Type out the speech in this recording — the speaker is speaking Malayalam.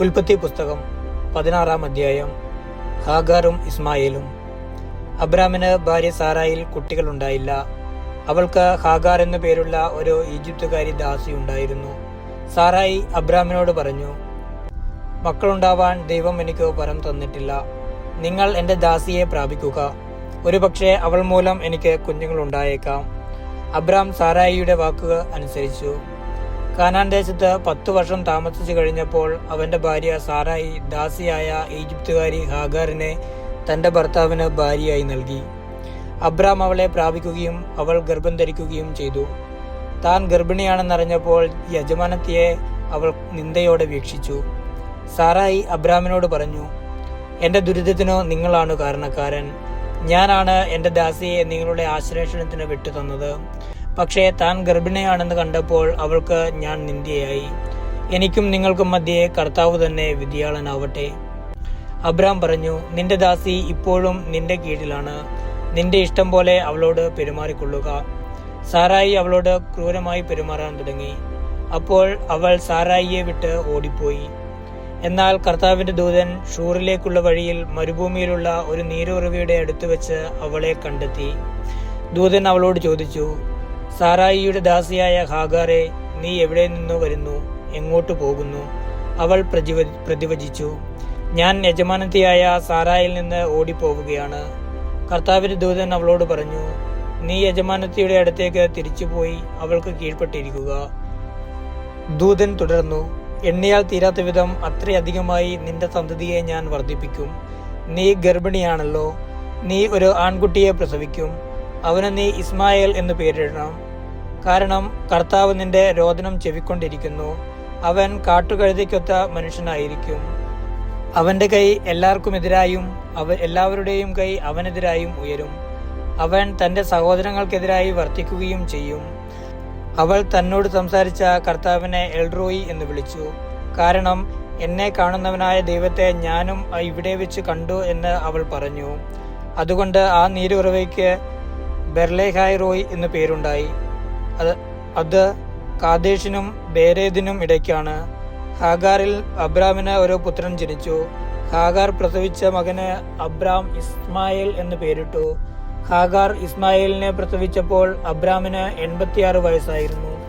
ഉൽപ്പത്തി പുസ്തകം പതിനാറാം അധ്യായം. ഹാഗാറും ഇസ്മായിലും. അബ്രാമിന് ഭാര്യ സാറായിൽ കുട്ടികളുണ്ടായില്ല. അവൾക്ക് ഹാഗാർ എന്നു പേരുള്ള ഒരു ഈജിപ്തുകാരി ദാസി ഉണ്ടായിരുന്നു. സാറായി അബ്രാമിനോട് പറഞ്ഞു മക്കളുണ്ടാവാൻ ദൈവം എനിക്ക് പരം തന്നിട്ടില്ല. നിങ്ങൾ എന്റെ ദാസിയെ പ്രാപിക്കുക. ഒരുപക്ഷെ അവൾ മൂലം എനിക്ക് കുഞ്ഞുങ്ങൾ ഉണ്ടായേക്കാം അബ്രാം സാറായിയുടെ വാക്കുക അനുസരിച്ചു. കാനാൻ ദേശത്ത് പത്തു വർഷം താമസിച്ചു കഴിഞ്ഞപ്പോൾ അവന്റെ ഭാര്യ സാറായി ദാസിയായ ഈജിപ്തുകാരി ഹാഗാറിനെ തന്റെ ഭർത്താവിന് ഭാര്യയായി നൽകി. അബ്രാം അവളെ പ്രാപിക്കുകയും അവൾ ഗർഭം ധരിക്കുകയും ചെയ്തു. താൻ ഗർഭിണിയാണെന്നറിഞ്ഞപ്പോൾ യജമാനത്തിയെ അവൾ നിന്ദയോടെ വീക്ഷിച്ചു. സാറായി അബ്രാമിനോട് പറഞ്ഞു എന്റെ ദുരിതത്തിനോ നിങ്ങളാണ് കാരണക്കാരൻ. ഞാനാണ് എന്റെ ദാസിയെ നിങ്ങളുടെ ആശ്ലേഷണത്തിന് വിട്ടുതന്നത്. പക്ഷേ താൻ ഗർഭിണിയാണെന്ന് കണ്ടപ്പോൾ അവൾക്ക് ഞാൻ നിന്ദയായി എനിക്കും നിങ്ങൾക്കും മധ്യേ കർത്താവ് തന്നെ വിധിയാളനാവട്ടെ അബ്രാം പറഞ്ഞു നിന്റെ ദാസി ഇപ്പോഴും നിന്റെ കീഴിലാണ്. നിന്റെ ഇഷ്ടം പോലെ അവളോട് പെരുമാറിക്കൊള്ളുക. സാറായി അവളോട് ക്രൂരമായി പെരുമാറാൻ തുടങ്ങി. അപ്പോൾ അവൾ സാറായിയെ വിട്ട് ഓടിപ്പോയി. എന്നാൽ കർത്താവിന്റെ ദൂതൻ ഷൂറിലേക്കുള്ള വഴിയിൽ മരുഭൂമിയിലുള്ള ഒരു നീരുറവിയുടെ അടുത്ത് വെച്ച് അവളെ കണ്ടെത്തി. ദൂതൻ അവളോട് ചോദിച്ചു സാറായിയുടെ ദാസിയായ ഹാഗാറെ നീ എവിടെ നിന്നു വരുന്നു എങ്ങോട്ട് പോകുന്നു? അവൾ പ്രതിവ പ്രതിവചിച്ചു. ഞാൻ യജമാനത്തിയായ സാറായിൽ നിന്ന് ഓടിപ്പോവുകയാണ്. കർത്താവിന്റെ ദൂതൻ അവളോട് പറഞ്ഞു നീ യജമാനത്തിയുടെ അടുത്തേക്ക് തിരിച്ചുപോയി അവൾക്ക് കീഴ്പ്പെട്ടിരിക്കുക. ദൂതൻ തുടർന്നു എണ്ണിയാൽ തീരാത്ത വിധം അത്രയധികമായി നിന്റെ സന്തതിയെ ഞാൻ വർദ്ധിപ്പിക്കും. നീ ഗർഭിണിയാണല്ലോ. നീ ഒരു ആൺകുട്ടിയെ പ്രസവിക്കും. അവന് നീ ഇസ്മായേൽ എന്ന് പേരിടണം. കാരണം കർത്താവ് നിന്റെ രോദനം ചെവിക്കൊണ്ടിരിക്കുന്നു. അവൻ കാട്ടുകഴുതിക്കൊത്ത മനുഷ്യനായിരിക്കും. അവന്റെ കൈ എല്ലാവർക്കും എതിരായും അവ എല്ലാവരുടെയും കൈ അവനെതിരായും ഉയരും. അവൻ തന്റെ സഹോദരങ്ങൾക്കെതിരായി വർത്തിക്കുകയും ചെയ്യും. അവൾ തന്നോട് സംസാരിച്ച കർത്താവിനെ എൽറോയി എന്ന് വിളിച്ചു. കാരണം എന്നെ കാണുന്നവനായ ദൈവത്തെ ഞാനും ഇവിടെ വെച്ച് കണ്ടു എന്ന് അവൾ പറഞ്ഞു. അതുകൊണ്ട് ആ നീരുറവയ്ക്ക് ബെർലേഹായ് റോയ് എന്ന് പേരുണ്ടായി. അത് അത് കാദേശിനും ബേരേദിനും ഇടയ്ക്കാണ്. ഹാഗാറിൽ അബ്രാമിന് ഒരു പുത്രൻ ജനിച്ചു. ഹാഗാർ പ്രസവിച്ച മകന് അബ്രാം ഇസ്മായിൽ എന്ന് പേരിട്ടു. ഹാഗാർ ഇസ്മായിലിനെ പ്രസവിച്ചപ്പോൾ അബ്രാമിന് എൺപത്തിയാറ് വയസ്സായിരുന്നു.